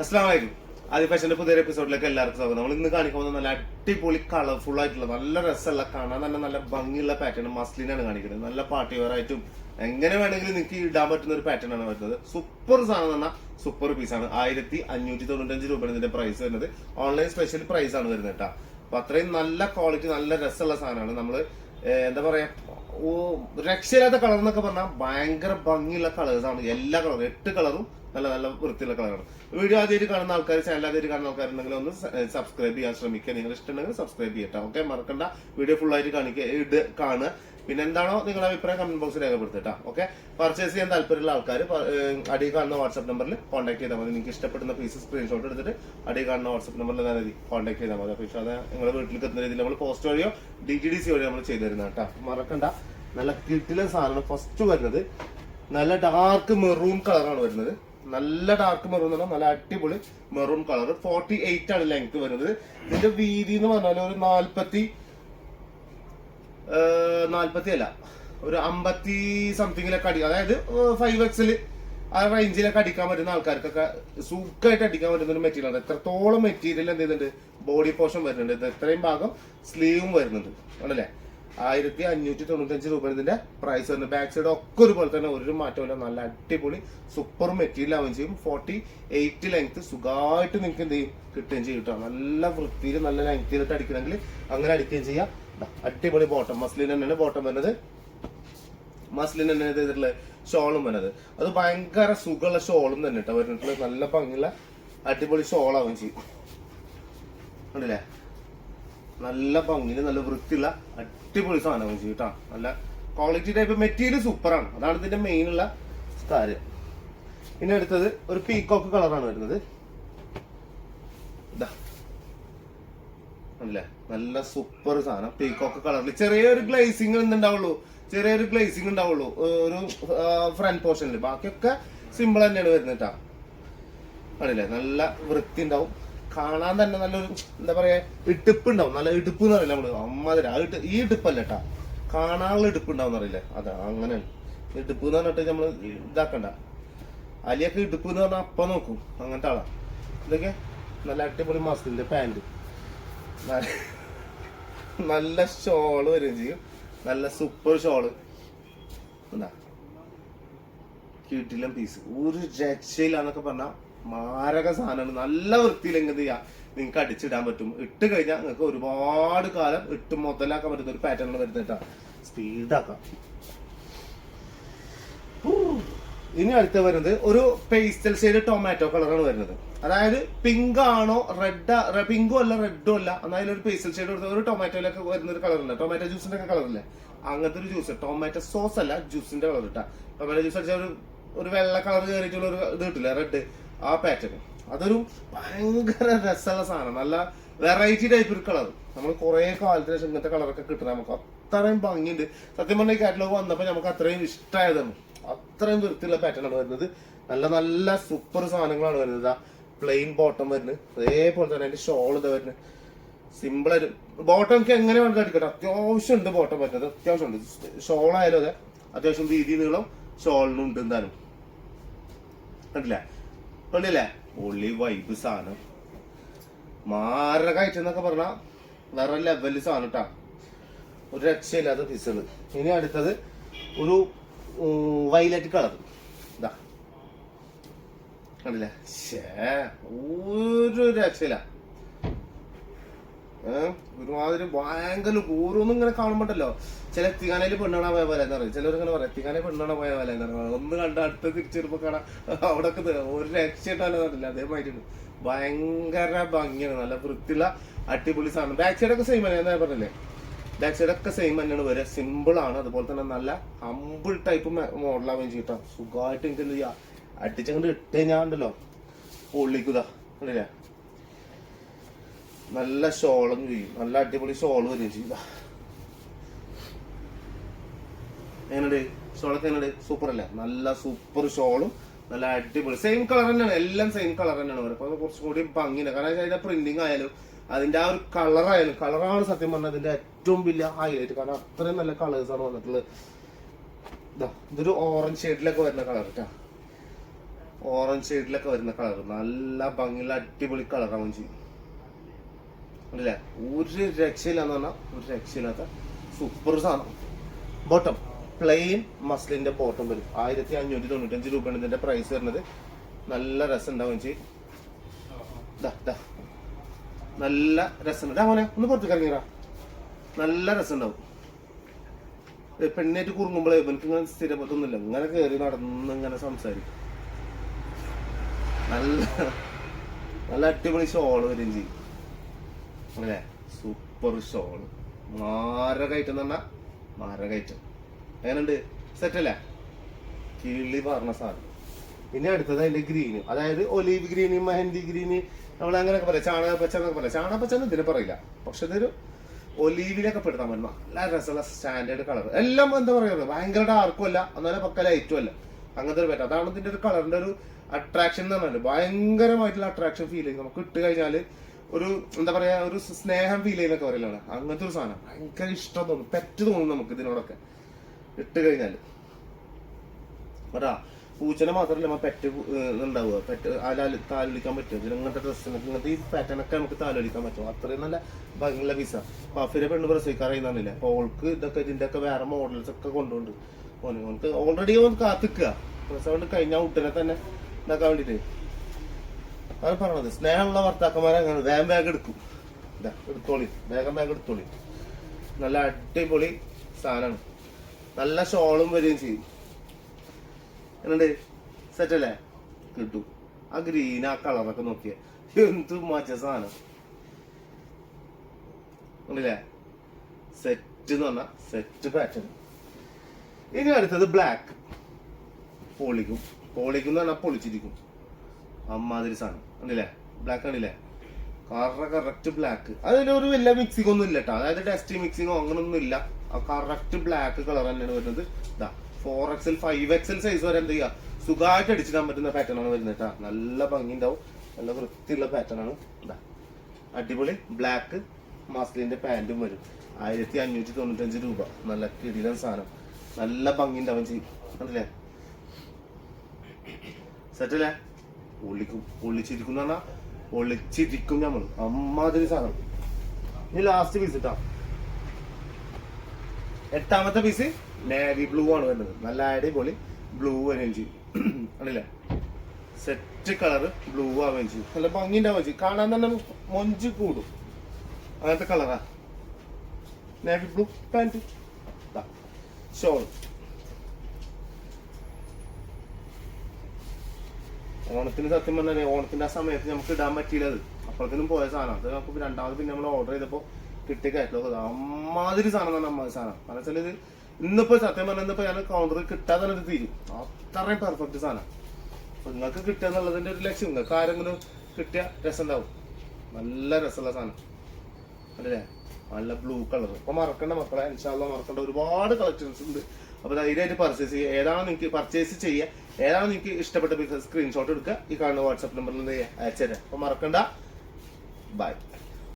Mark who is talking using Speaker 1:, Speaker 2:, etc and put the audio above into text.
Speaker 1: അസ്സാം വലൈക്കും ആദ്യ ഫാഷന്റെ പുതിയ എപ്പിസോഡിലേക്ക് എല്ലാവർക്കും സ്വാഗതം. നമ്മൾ ഇന്ന് കാണിക്കാൻ പോകുന്നത് നല്ല അടിപൊളി കളർഫുൾ ആയിട്ടുള്ള നല്ല രസമുള്ള കാണാൻ തന്നെ നല്ല ഭംഗിയുള്ള പാറ്റേൺ മസ്ലിനാണ് കാണിക്കുന്നത്. നല്ല പാർട്ടി വെയർ ആയിട്ടും എങ്ങനെ വേണമെങ്കിലും നിങ്ങൾക്ക് ഇടാൻ പറ്റുന്ന ഒരു പാറ്റേൺ ആണ് വരുന്നത്. സൂപ്പർ സാധനം പറഞ്ഞാൽ സൂപ്പർ പീസാണ് ആയിരത്തി അഞ്ഞൂറ്റി തൊണ്ണൂറ്റഞ്ച് രൂപയാണ് ഇതിന്റെ പ്രൈസ് വരുന്നത്. ഓൺലൈൻ സ്പെഷ്യൽ പ്രൈസ് ആണ് വരുന്നത് കേട്ടോ. അപ്പൊ അത്രയും നല്ല ക്വാളിറ്റി നല്ല രസമുള്ള സാധനമാണ്. നമ്മൾ എന്താ പറയാ ഓ രക്ഷയില്ലാത്ത കളർ എന്നൊക്കെ പറഞ്ഞാൽ ഭയങ്കര ഭംഗിയുള്ള കളേഴ്സാണ് എല്ലാ കളറും എട്ട് കളറും നല്ല നല്ല വൃത്തിയുള്ള കളറാണ് വീഡിയോ ആദ്യമായിട്ട് കാണുന്ന ആൾക്കാർ ചാനൽ ആദ്യമായിട്ട് കാണുന്ന ആൾക്കാരുണ്ടെങ്കിൽ ഒന്ന് സബ്സ്ക്രൈബ് ചെയ്യാൻ ശ്രമിക്കുക. നിങ്ങൾ ഇഷ്ടമുണ്ടെങ്കിൽ സബ്സ്ക്രൈബ് ചെയ്യട്ടോ. ഓക്കെ മറക്കണ്ട. വീഡിയോ ഫുൾ ആയിട്ട് കാണിക്കുക ഇട് കാണുക. പിന്നെ എന്താണോ നിങ്ങളുടെ അഭിപ്രായം കമന്റ് ബോക്സിൽ രേഖപ്പെടുത്തിട്ടാ. ഓക്കെ പർച്ചേസ് ചെയ്യാൻ താല്പര്യമുള്ള ആൾക്കാർ അടി കാണുന്ന വാട്സ്ആപ്പ് നമ്പറിൽ കോൺടാക്ട് ചെയ്താൽ മതി. നിങ്ങൾക്ക് ഇഷ്ടപ്പെടുന്ന പീസ് സ്ക്രീൻഷോട്ട് എടുത്തിട്ട് അടി കാണുന്ന വാട്സ്ആപ്പ് നമ്പറിൽ തന്നെ കോൺടാക്ട് ചെയ്താൽ മതി. അപ്പോൾ അത് നിങ്ങളുടെ വീട്ടിലേക്ക് എത്തുന്ന രീതിയിൽ നമ്മൾ പോസ്റ്റ് വഴിയോ ഡി ടി ഡി സി വഴിയോ നമ്മൾ ചെയ്തു തരുന്ന കേട്ടോ മറക്കണ്ട. നല്ല കിട്ടിലെ സാധനം ഫസ്റ്റ് വരുന്നത്. നല്ല ഡാർക്ക് മെറൂൺ കളറാണ് വരുന്നത്. നല്ല ഡാർക്ക് മെറൂൺ എന്ന് പറഞ്ഞാൽ നല്ല അടിപൊളി മെറൂൺ കളർ ഫോർട്ടി എയ്റ്റ് ആണ് ലെങ്ത് വരുന്നത്. ഇതിന്റെ വീതി എന്ന് പറഞ്ഞാൽ ഒരു നാൽപ്പത്തി നാൽപ്പത്തി അല്ല ഒരു അമ്പത്തി സംതിങ്ങിലൊക്കെ അടി അതായത് ഫൈവ് എക്സിൽ ആ റേഞ്ചിലൊക്കെ അടിക്കാൻ പറ്റുന്ന ആൾക്കാർക്കൊക്കെ സുഖമായിട്ട് അടിക്കാൻ പറ്റുന്ന ഒരു മെറ്റീരിയൽ ആണ്. എത്രത്തോളം മെറ്റീരിയൽ എന്ത് ചെയ്യുന്നുണ്ട് ബോഡി പോർഷൻ വരുന്നുണ്ട്. എത്രയും ഭാഗം സ്ലീവും വരുന്നുണ്ട്. ആണല്ലേ? ആയിരത്തി അഞ്ഞൂറ്റി തൊണ്ണൂറ്റഞ്ച് രൂപ ഇതിന്റെ പ്രൈസ് വരുന്നത് ബാക്ക് സൈഡ് ഒക്കെ ഒരുപോലെ തന്നെ ഒരു മാറ്റമില്ല. നല്ല അടിപൊളി സൂപ്പർ മെറ്റീരിയൽ ആവുകയും ചെയ്യും. ഫോർട്ടി എയ്റ്റ് ലെങ്ത് സുഖമായിട്ട് നിങ്ങൾക്ക് എന്ത് ചെയ്യും? കിട്ടുകയും ചെയ്യും കേട്ടോ നല്ല വൃത്തിയിൽ നല്ല ലെങ്ത്തിലിട്ട് അടിക്കണമെങ്കിൽ അങ്ങനെ അടിക്കുകയും ചെയ്യാം. അടിപൊളി ബോട്ടം മസ്ലിൻ തന്നെയാണ് ബോട്ടം വരുന്നത്. മസ്ലിൻ തന്നെ ചെയ്തിട്ടുള്ള ഷോളും വരുന്നത്. അത് ഭയങ്കര സുഖമുള്ള ഷോളും തന്നെ കേട്ടോ വരുന്നിട്ടുള്ള നല്ല ഭംഗിയുള്ള അടിപൊളി ഷോളാവുകയും ചെയ്യും. കണ്ടില്ലേ? നല്ല ഭംഗിയിൽ നല്ല വൃത്തിയുള്ള അടിപൊളി സാധനം കേട്ടോ. നല്ല ക്വാളിറ്റി ടൈപ്പ് മെറ്റീരിയൽ സൂപ്പറാണ് അതാണ് ഇതിന്റെ മെയിൻ ഉള്ള കാര്യം. ഇനി അടുത്തത് ഒരു പീകോക്ക് കളറാണ് വരുന്നത്. അല്ലേ? നല്ല സൂപ്പർ സാധനം. പീകോക്ക് കളറിൽ ചെറിയൊരു ഗ്ലേസിങ് എന്തുണ്ടാവുള്ളൂ ചെറിയൊരു ഗ്ലേസിങ് ഉണ്ടാവുള്ളൂ ഒരു ഫ്രണ്ട് പോർഷനിൽ ബാക്കിയൊക്കെ സിമ്പിൾ തന്നെയാണ് വരുന്നത് കേട്ടോ. ആണല്ലേ നല്ല വൃത്തി ഉണ്ടാവും കാണാൻ തന്നെ നല്ലൊരു എന്താ പറയാ ഇടുപ്പ് ഉണ്ടാവും നല്ല ഇടുപ്പ് എന്ന് അറിയില്ല നമ്മൾ? അമ്മാതിരി. ആ ഇട്ട് ഈ ഇടുപ്പല്ല കേട്ടാ കാണാനുള്ള ഇടുപ്പ് ഉണ്ടാവും അറിയില്ലേ അതാ അങ്ങനെ ഇടുപ്പ് എന്ന് പറഞ്ഞിട്ട് നമ്മൾ ഇതാക്കണ്ട. അലിയൊക്കെ ഇടുപ്പ് എന്ന് പറഞ്ഞാൽ അപ്പ നോക്കും. അങ്ങനത്തെ ആളാ. ഇതൊക്കെ നല്ല അടിപൊളി മസ്ലിന്റെ പാന്റ് നല്ല ഷോൾ വരും ചെയ്യും. നല്ല സൂപ്പർ ഷോൾ എന്താ? കിട്ടിലും പീസ് ഒരു രക്ഷയില്ലാന്നൊക്കെ പറഞ്ഞാൽ മാരക സാധനമാണ്. നല്ല വൃത്തിയിൽ എന്ത് ചെയ്യാം. നിങ്ങൾക്ക് അടിച്ചിടാൻ പറ്റും. ഇട്ട് കഴിഞ്ഞാൽ നിങ്ങൾക്ക് ഒരുപാട് കാലം ഇട്ട് മുതലാക്കാൻ പറ്റുന്ന ഒരു പാറ്റേൺ വരുന്നിട്ടാ സ്പീഡാക്കാം ഇനി അടുത്ത വരുന്നത് ഒരു പേസ്റ്റൽ ഷെയ്ഡ് ടൊമാറ്റോ കളറാണ് വരുന്നത്. അതായത് പിങ്ക് ആണോ റെഡ് പിങ്കും അല്ല റെഡും അല്ല. എന്നാലും ഒരു പേസ്റ്റൽ ഷെയ്ഡ് കൊടുത്ത ഒരു ടൊമാറ്റോയിലൊക്കെ വരുന്ന ഒരു കളറില്ല ടൊമാറ്റോ ജ്യൂസിന്റെ ഒക്കെ കളറില്ല അങ്ങനത്തെ ഒരു ജ്യൂസ് ടൊമാറ്റോ സോസ് അല്ല ജ്യൂസിന്റെ കളർ ഇട്ടാ. ടൊമാറ്റോ ജ്യൂസ് അടിച്ചാൽ ഒരു ഒരു വെള്ള കളർ കയറിയിട്ടുള്ള ഒരു ഇത് കിട്ടില്ല? റെഡ് ആ പാറ്റേൺ അതൊരു ഭയങ്കര രസമുള്ള സാധനം. നല്ല വെറൈറ്റി ടൈപ്പ് ഒരു കളർ നമ്മൾ കുറെ കാലത്തിന് ശേഷം ഇങ്ങനത്തെ കളറൊക്കെ കിട്ടുന്നത് നമുക്ക് അത്രയും ഭംഗിയുണ്ട്. സത്യം പറഞ്ഞ ഈ കാറ്റലോഗ് വന്നപ്പോൾ നമുക്ക് അത്രയും ഇഷ്ടമായതാണ് അത്രയും വൃത്തിയുള്ള പാറ്റേൺ ആണ് വരുന്നത്. നല്ല നല്ല സൂപ്പർ സാധനങ്ങളാണ് വരുന്നത്. പ്ലെയിൻ ബോട്ടം വരുന്നത്. അതേപോലെ തന്നെ അതിന്റെ ഷോൾ ഇതാ വരുന്നത്. സിമ്പിൾ ആയിട്ട്. ബോട്ടം എനിക്ക് എങ്ങനെ വേണമെങ്കിൽ അടിക്കട്ടെ. അത്യാവശ്യം ഉണ്ട് ബോട്ടം പറ്റുന്നത് അത്യാവശ്യം ഉണ്ട്. ഷോൾ ആയാലും അതെ. അത്യാവശ്യം വീതി നീളം ഷോളിനുണ്ട് എന്തായാലും. കണ്ടില്ലേ? കണ്ടില്ലേ? പൊള്ളി വൈബ് സാധനം മാരക ഐറ്റം എന്നൊക്കെ പറഞ്ഞാ വേറെ ലെവൽ സാധനം കേട്ടാ ഒരു രക്ഷയില്ലാത്ത പീസുകൾ ഇനി അടുത്തത് ഒരു വൈലറ്റ് കളർ ഇതാ കണ്ടില്ലേ? ഒരു രക്ഷയില്ല. ഒരുമാതിരി ഭയങ്കര ഓരോന്നും ഇങ്ങനെ കാണുമ്പോണ്ടല്ലോ. ചില എത്തിക്കാനയിൽ പെണ്ണാണ പോയ പോലെ എന്ന് പറയും. ചിലർ ഇങ്ങനെ പറയും എത്തിക്കാനെ പെണ്ണാണ പോയ പോലെ എന്ന് പറയും ഒന്ന് കണ്ട അടുത്ത തിരിച്ചെടുപ്പോ കാണാം അവിടെ ഒരു രക്ഷയിട്ടല്ല പറഞ്ഞില്ല? അതേമാതിരി ഭയങ്കര ഭംഗിയാണ്. നല്ല വൃത്തിയുള്ള അടിപൊളി സാധനം. ബാക്ക് സൈഡ് ഒക്കെ സെയിം തന്നെ ഞാൻ പറഞ്ഞില്ലേ? ബാക്ക് സൈഡ് ഒക്കെ സെയിം തന്നെയാണ്. വരെ സിമ്പിൾ ആണ്. അതുപോലെ തന്നെ നല്ല ഹമ്പിൾ ടൈപ്പ് മോഡലാവുകയും ചെയ്യട്ടോ സുഖമായിട്ട് എനിക്ക് എന്ത് ചെയ്യാം? അടിച്ചങ്ങോട്ട് ഇട്ടേ ഞാൻ ഉണ്ടല്ലോ. പൊള്ളിക്കുതാ കണ്ടില്ലേ? നല്ല ഷോളും ചെയ്യും. നല്ല അടിപൊളി ഷോൾ വരികയും ചെയ്ത. എങ്ങനെയുണ്ട്? ഷോളൊക്കെ എങ്ങനെയുണ്ട്? സൂപ്പർ അല്ലേ? നല്ല സൂപ്പർ ഷോളും നല്ല അടിപൊളി. സെയിം കളർ തന്നെയാണ്. എല്ലാം സെയിം കളർ തന്നെയാണ് അവർ അപ്പൊ കുറച്ചും കൂടി ഭംഗിയാണ് കാരണം അതിന്റെ പ്രിന്റിങ് ആയാലും അതിന്റെ ആ ഒരു കളർ ആയാലും കളറാണ് സത്യം പറഞ്ഞാൽ അതിന്റെ ഏറ്റവും വലിയ ഹൈലൈറ്റ് കാരണം അത്രയും നല്ല കളേഴ്സ് ആണ് വന്നിട്ടുള്ളത്. ഇതാ ഇതൊരു ഓറഞ്ച് ഷെയ്ഡിലൊക്കെ വരുന്ന കളർ കേട്ടാ ഓറഞ്ച് ഷെയ്ഡിലൊക്കെ വരുന്ന കളർ നല്ല ഭംഗിയുള്ള അടിപൊളി കളറാവും ചെയ്യും. അല്ലേ ഒരു രക്ഷയില്ലാന്ന് പറഞ്ഞാൽ ഒരു രക്ഷയില്ലാത്ത സൂപ്പർ സാധനം. ബോട്ടം പ്ലെയിൻ മസ്ലിന്റെ ബോട്ടം വരും. ആയിരത്തി അഞ്ഞൂറ്റി തൊണ്ണൂറ്റഞ്ച് രൂപയാണ് ഇതിന്റെ പ്രൈസ് വരുന്നത്. നല്ല രസം ഉണ്ടാവും ചെയ്യും. നല്ല രസമുണ്ട് മോനെ ഒന്ന് പുറത്തേക്ക് ഇറങ്ങിയറാ നല്ല രസം ഉണ്ടാവും. പെണ്ണേറ്റ് കുറുങ്ങുമ്പോഴേ ഇവനക്ക് ഇങ്ങനെ സ്ഥിരപ്പെട്ടൊന്നുമില്ല ഇങ്ങനെ കയറി നടന്ന് ഇങ്ങനെ സംസാരിക്കും. നല്ല നല്ല അടിപൊളി ഷോൾ വരും ചെയ്യും അല്ലേ? സൂപ്പർ ഷോൾ മാരകയറ്റം എന്ന് പറഞ്ഞാൽ മാരകയറ്റം എങ്ങനെയുണ്ട്? സെറ്റ് അല്ലേ? കിളി പറഞ്ഞ സാധനം. പിന്നെ അടുത്തത് അതിന്റെ ഗ്രീന് അതായത് ഒലീവ് ഗ്രീന് മെഹന്തി ഗ്രീന് നമ്മൾ അങ്ങനെയൊക്കെ പറയാം. ചാണകപ്പച്ച എന്നൊക്കെ പറയാം. ചാണകപ്പച്ച എന്ന് ഇതിനെ പറയില്ല. പക്ഷെ ഇതൊരു ഒലീവിലൊക്കെ പെടുത്താൻ പറ്റും. നല്ല രസമുള്ള സ്റ്റാൻഡേർഡ് കളർ എല്ലാം എന്താ പറയുക ഭയങ്കര ഡാർക്കും അല്ല. എന്നാലും പക്ക ലൈറ്റും അല്ല. അങ്ങനത്തെ ഒരു പറ്റ അതാണ് ഇതിന്റെ ഒരു കളറിന്റെ ഒരു അട്രാക്ഷൻ എന്ന് പറഞ്ഞാൽ ഭയങ്കരമായിട്ടുള്ള അട്രാക്ഷൻ ഫീൽ ചെയ്യും നമുക്ക് ഇട്ട് കഴിഞ്ഞാൽ ഒരു എന്താ പറയാ ഒരു സ്നേഹം ഫീൽ ചെയ്യുന്നൊക്കെ പറയലാണ്. അങ്ങനത്തെ ഒരു സാധനം. ഭയങ്കര ഇഷ്ടം തോന്നും. പെറ്റ് തോന്നും നമുക്ക് ഇതിനോടൊക്കെ. ഇട്ട് കഴിഞ്ഞാൽ അതാ പൂച്ചനെ മാത്രമല്ല നമ്മ പെറ്റ് ഉണ്ടാവുക പെറ്റ് ആലാൽ താലൊലിക്കാൻ പറ്റും. ഇതിനങ്ങനത്തെ ഡ്രസ്സിനൊക്കെ ഇങ്ങനത്തെ ഈ പാറ്റേണൊക്കെ നമുക്ക് താലൊലിക്കാൻ പറ്റും. അത്രയും നല്ല ഭംഗിയുള്ള പിസ പഫിലെ പെണ്ണ് പ്രസവിക്കാറിയുന്നില്ല അപ്പൊ ഓൾക്ക് ഇതൊക്കെ ഇതിന്റെ ഒക്കെ വേറെ മോഡൽസ് ഒക്കെ കൊണ്ടുപോകുന്നുണ്ട്. ഓന് ഓനക്ക് ഓൾറെഡി ഓൻ കാത്തിക്കുക. പ്രസവം കഴിഞ്ഞാൽ ഉടനെ തന്നെ ഇതാക്കാൻ വേണ്ടിട്ട്. അത് പറഞ്ഞത്. സ്നേഹമുള്ള ഭർത്താക്കന്മാരെ അങ്ങനെ വേഗം ബാഗ് എടുക്കും. എടുത്തോളി. വേഗം ബാഗ് എടുത്തോളി. നല്ല അടിപൊളി സാധനമാണ്. നല്ല ഷോളും വരികയും ചെയ്യും. എന്നുണ്ട് സെറ്റ് അല്ലേ? കിട്ടും. ആ ഗ്രീൻ ആ കളറൊക്കെ നോക്കിയ. എന്ത് മജ സാധനം. ഉണ്ടല്ലേ സെറ്റ് എന്ന് പറഞ്ഞാൽ സെറ്റ് പാറ്റേൺ ഇനി അടുത്തത് ബ്ലാക്ക് പൊളിക്കും. പൊളിക്കും എന്ന് പറഞ്ഞാൽ പൊളിച്ചിരിക്കും. അമ്മാതിരി സാധനം. ഉണ്ടല്ലേ ബ്ലാക്ക് ആണില്ലേ കറ കറക്റ്റ് ബ്ലാക്ക് അതിലൊരു വലിയ മിക്സിംഗ് ഒന്നും ഇല്ല കേട്ടോ അതായത് ടെസ്റ്റ് മിക്സിങ്ങോ അങ്ങനൊന്നും ഇല്ല. കറക്റ്റ് ബ്ലാക്ക് കളർ തന്നെയാണ് വരുന്നത്. ഇതാ four XL five XL size വരെ എന്ത് ചെയ്യുക സുഖമായിട്ട് അടിച്ചിടാൻ പറ്റുന്ന പാറ്റേൺ ആണ് വരുന്നത് കേട്ടോ നല്ല ഭംഗി ഉണ്ടാവും നല്ല വൃത്തിയുള്ള പാറ്റേൺ ആണ്. ഇതാ അടിപൊളി ബ്ലാക്ക് മസ്ലിന്റെ പാന്റും വരും ആയിരത്തി അഞ്ഞൂറ്റി തൊണ്ണൂറ്റഞ്ച് രൂപ. നല്ല കിടിലൻ സാധനം. നല്ല ഭംഗി ഉണ്ടാവും ചെയ്യും. കണ്ടില്ലേ? സെറ്റല്ലേ ഒളിക്കും ഒളിച്ചിരിക്കും എന്ന് പറഞ്ഞാൽ ഒളിച്ചിരിക്കും നമ്മൾ അമ്മാതിരി സാധനം. ഇനി ലാസ്റ്റ് പീസ് ഇട്ടാ എട്ടാമത്തെ പീസ് നേവി ബ്ലൂ ആണ് വരുന്നത്. നല്ല ആയിട്ട് അടിപൊളി ബ്ലൂ വരികയും ചെയ്യും ആണല്ലേ സെറ്റ് കളർ ബ്ലൂ ആവുകയും ചെയ്യും നല്ല ഭംഗി ഉണ്ടാവുകയും ചെയ്യും കാണാൻ തന്നെ മൊഞ്ച് കൂടും. അങ്ങനത്തെ കളറാ നേവി ബ്ലൂ പാന്റ് ഷോൾ ഓണത്തിന് സത്യം പറഞ്ഞാൽ ഓണത്തിന്റെ ആ സമയത്ത് നമുക്ക് ഇടാൻ പറ്റിയില്ല അത്. അപ്പോഴത്തേനും പോയ സാധനം. അത് നമുക്ക് രണ്ടാമത് പിന്നെ നമ്മൾ ഓർഡർ ചെയ്തപ്പോൾ കിട്ടിയ കാറ്റലോഗ് അമ്മാതിരി സാധനം തന്നെ അമ്മാതിരി സാധനം. കാരണം വെച്ചാൽ ഇത് ഇന്നിപ്പോ സത്യം പറഞ്ഞാൽ ഇന്നിപ്പോ ഞാൻ കൗണ്ടർ കിട്ടാതെ തന്നെ തീരും. അത്രയും പെർഫെക്റ്റ് സാധനം. അപ്പൊ നിങ്ങൾക്ക് കിട്ടുക എന്നുള്ളതിന്റെ ഒരു ലക്ഷ്യം. നിങ്ങൾക്ക് ആരെങ്കിലും കിട്ടിയ രസം ഉണ്ടാവും നല്ല രസമുള്ള സാധനം. അല്ലേ? നല്ല ബ്ലൂ കളർ ഇപ്പൊ മറക്കണ്ട മക്കളെ. ഇൻഷാല്ല മറക്കണ്ട. ഒരുപാട് കളക്ഷൻസ് ഉണ്ട്. അപ്പൊ ധൈര്യമായിട്ട് പർച്ചേസ് ചെയ്യുക. ഏതാണോ നിങ്ങൾക്ക് പർച്ചേസ് ചെയ്യുക. ഏതാണോ നിങ്ങൾക്ക് ഇഷ്ടപ്പെട്ട സ്ക്രീൻഷോട്ട് എടുക്കുക. ഈ കാണുന്ന വാട്സാപ്പ് നമ്പറിൽ അയച്ചുതരാം. അപ്പോൾ മറക്കണ്ട. ബൈ